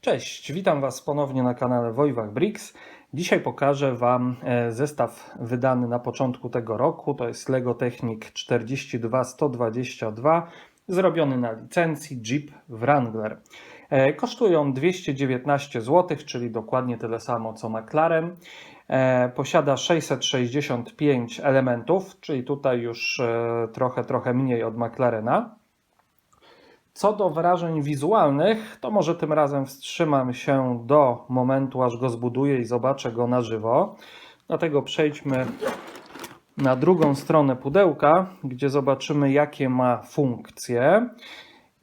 Cześć, witam Was ponownie na kanale Wojwach Bricks. Dzisiaj pokażę Wam e, zestaw wydany na początku tego roku. To jest Lego Technic 42122, zrobiony na licencji Jeep Wrangler. Kosztuje on 219 zł, czyli dokładnie tyle samo co McLaren. E, Posiada 665 elementów, czyli tutaj już e, trochę, trochę mniej od McLarena. Co do wrażeń wizualnych, to może tym razem wstrzymam się do momentu, aż go zbuduję i zobaczę go na żywo. Dlatego przejdźmy na drugą stronę pudełka, gdzie zobaczymy, jakie ma funkcje.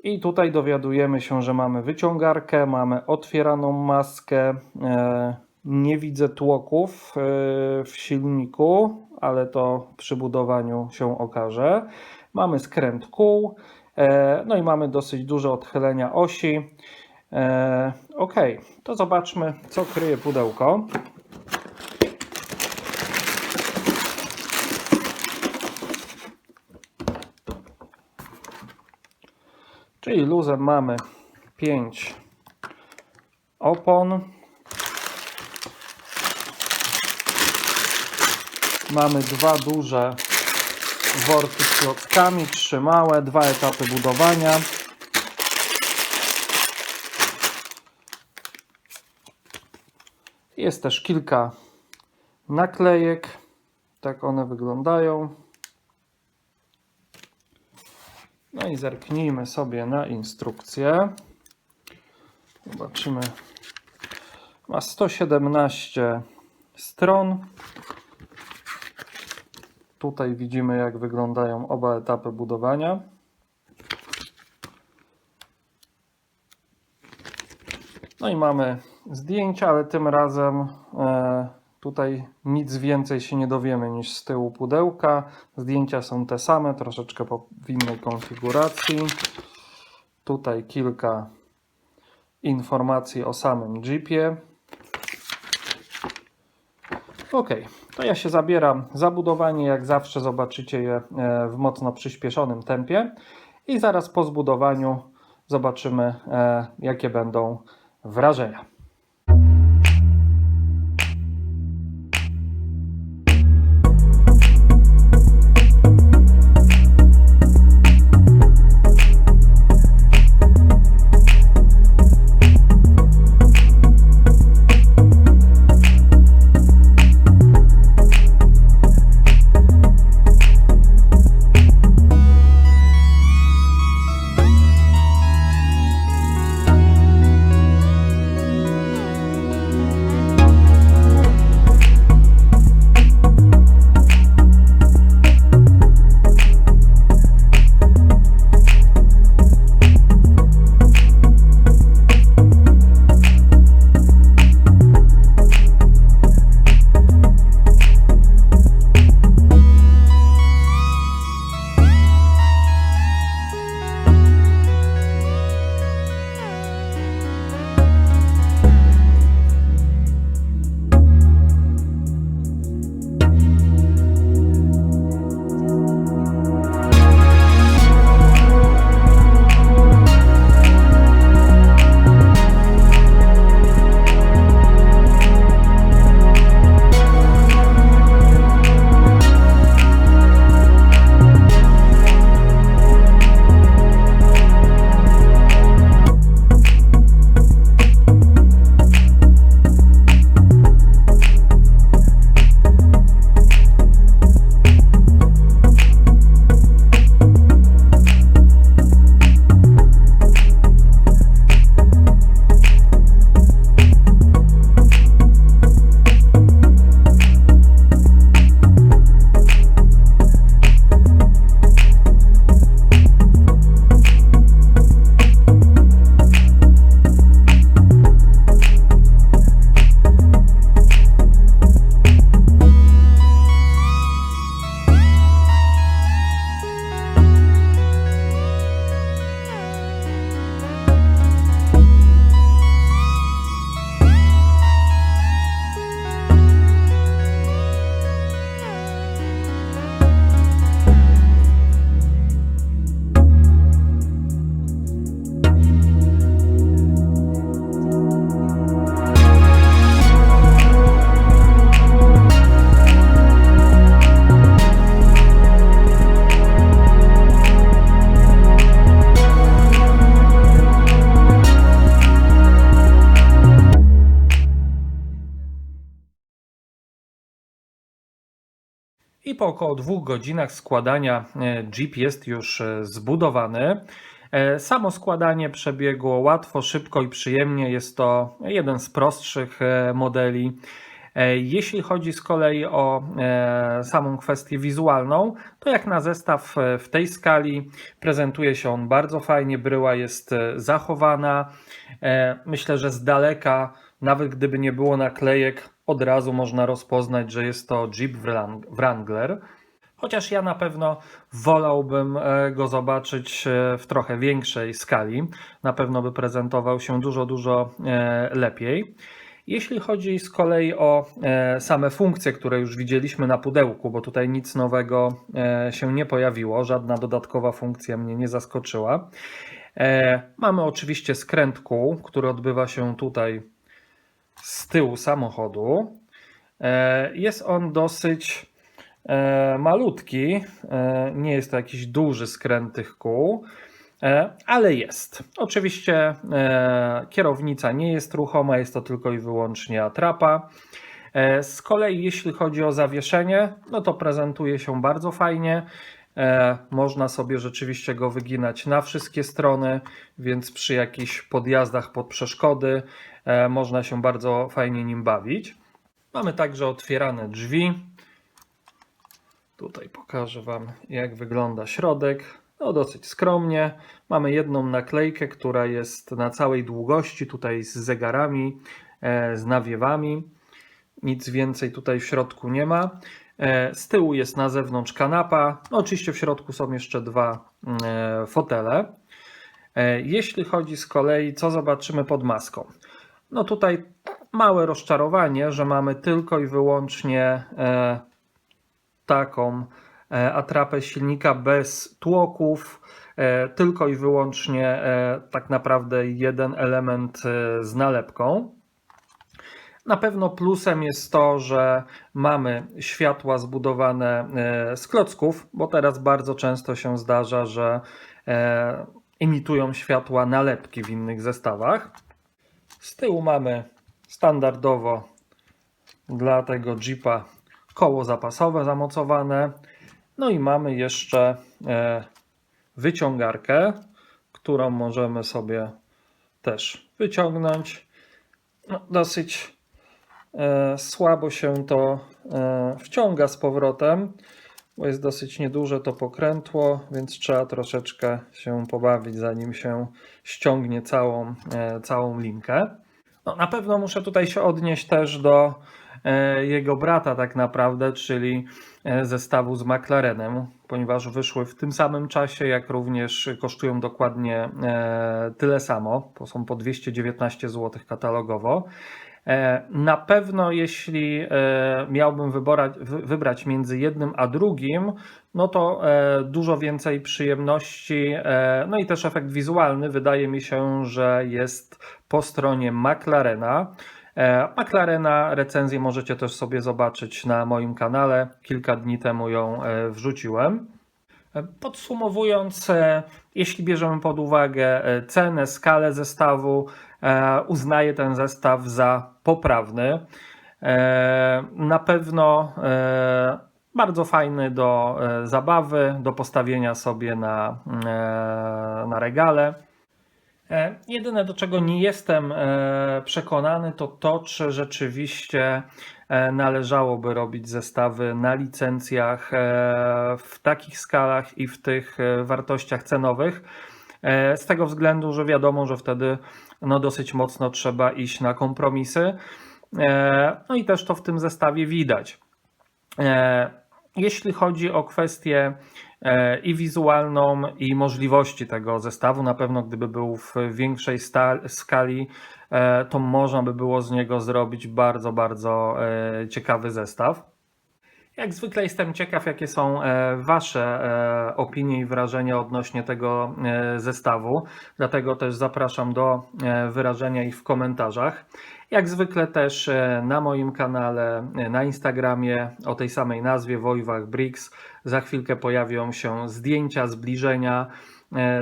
I tutaj dowiadujemy się, że mamy wyciągarkę, mamy otwieraną maskę. E, Nie widzę tłoków e, w silniku, ale to przy budowaniu się okaże. Mamy skręt kół. E, No i mamy dosyć duże odchylenia osi. E, Ok, to zobaczmy, co kryje pudełko. Czyli luzem mamy 5 opon. Mamy dwa duże worki z klockami, trzy małe, dwa etapy budowania. Jest też kilka naklejek. Tak one wyglądają. No i zerknijmy sobie na instrukcję. Zobaczymy. Ma 117 stron. Tutaj widzimy, jak wyglądają oba etapy budowania. No i mamy zdjęcia, ale tym razem e, tutaj nic więcej się nie dowiemy niż z tyłu pudełka. Zdjęcia są te same, troszeczkę w innej konfiguracji. Tutaj kilka informacji o samym Jeepie. Ok, to ja się zabieram za budowanie. Jak zawsze zobaczycie je e, w mocno przyspieszonym tempie. I zaraz po zbudowaniu zobaczymy, e, jakie będą wrażenia. I po około dwóch godzinach składania e, Jeep jest już e, zbudowany. E, Samo składanie przebiegło łatwo, szybko i przyjemnie. Jest to jeden z prostszych modeli. Jeśli chodzi z kolei o samą kwestię wizualną, to jak na zestaw w tej skali prezentuje się on bardzo fajnie. Bryła jest zachowana. Myślę, że z daleka, nawet gdyby nie było naklejek, od razu można rozpoznać, że jest to Jeep Wrang- Wrangler. Chociaż ja na pewno wolałbym e, go zobaczyć e, w trochę większej skali. Na pewno by prezentował się dużo, dużo e, lepiej. Jeśli chodzi z kolei o same funkcje, które już widzieliśmy na pudełku, bo tutaj nic nowego się nie pojawiło, żadna dodatkowa funkcja mnie nie zaskoczyła. Mamy oczywiście skręt kół, który odbywa się tutaj z tyłu samochodu. E, Jest on dosyć e, malutki, e, nie jest to jakiś duży skręt tych kół, ale jest. Oczywiście kierownica nie jest ruchoma, jest to tylko i wyłącznie atrapa. Z kolei jeśli chodzi o zawieszenie, no to prezentuje się bardzo fajnie. E, Można sobie rzeczywiście go wyginać na wszystkie strony, więc przy jakichś podjazdach pod przeszkody e, można się bardzo fajnie nim bawić. Mamy także otwierane drzwi. Tutaj pokażę Wam, jak wygląda środek. No, dosyć skromnie. Mamy jedną naklejkę, która jest na całej długości, tutaj z zegarami, e, z nawiewami. Nic więcej tutaj w środku nie ma. E, Z tyłu jest na zewnątrz kanapa. Oczywiście w środku są jeszcze dwa e, fotele. E, Jeśli chodzi z kolei, co zobaczymy pod maską. No tutaj małe rozczarowanie, że mamy tylko i wyłącznie taką atrapę silnika bez tłoków, tylko i wyłącznie tak naprawdę jeden element z nalepką. Na pewno plusem jest to, że mamy światła zbudowane e, z klocków, bo teraz bardzo często się zdarza, że e, imitują światła nalepki w innych zestawach. Z tyłu mamy standardowo dla tego Jeepa koło zapasowe zamocowane. No i mamy jeszcze e, wyciągarkę, którą możemy sobie też wyciągnąć. No, dosyć e, słabo się to e, wciąga z powrotem, bo jest dosyć nieduże to pokrętło, więc trzeba troszeczkę się pobawić, zanim się ściągnie całą, e, całą linkę. No, na pewno muszę tutaj się odnieść też do e, jego brata, tak naprawdę, czyli e, zestawu z McLarenem, ponieważ wyszły w tym samym czasie, jak również kosztują dokładnie e, tyle samo, bo są po 219 zł katalogowo. E, Na pewno, jeśli e, miałbym wybrać między jednym a drugim, no to e, dużo więcej przyjemności, no i też efekt wizualny wydaje mi się, że jest po stronie McLarena. McLarena recenzję możecie też sobie zobaczyć na moim kanale. Kilka dni temu ją wrzuciłem. Podsumowując, jeśli bierzemy pod uwagę cenę, skalę zestawu, e, uznaję ten zestaw za poprawny. E, Na pewno e, bardzo fajny do zabawy, do postawienia sobie na, na regale. Jedyne, do czego nie jestem przekonany, to to, czy rzeczywiście należałoby robić zestawy na licencjach w takich skalach i w tych wartościach cenowych. E, Z tego względu, że wiadomo, że wtedy no, dosyć mocno trzeba iść na kompromisy. E, No i też to w tym zestawie widać. E, Jeśli chodzi o kwestię i wizualną, i możliwości tego zestawu, na pewno gdyby był w większej skali, to można by było z niego zrobić bardzo, bardzo ciekawy zestaw. Jak zwykle jestem ciekaw, jakie są e, Wasze e, opinie i wrażenia odnośnie tego e, zestawu. Dlatego też zapraszam do wyrażenia ich w komentarzach. Jak zwykle też na moim kanale, na Instagramie o tej samej nazwie Wojwach Bricks za chwilkę pojawią się zdjęcia, zbliżenia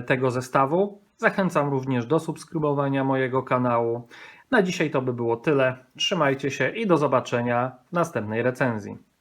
tego zestawu. Zachęcam również do subskrybowania mojego kanału. Na dzisiaj to by było tyle. Trzymajcie się i do zobaczenia w następnej recenzji.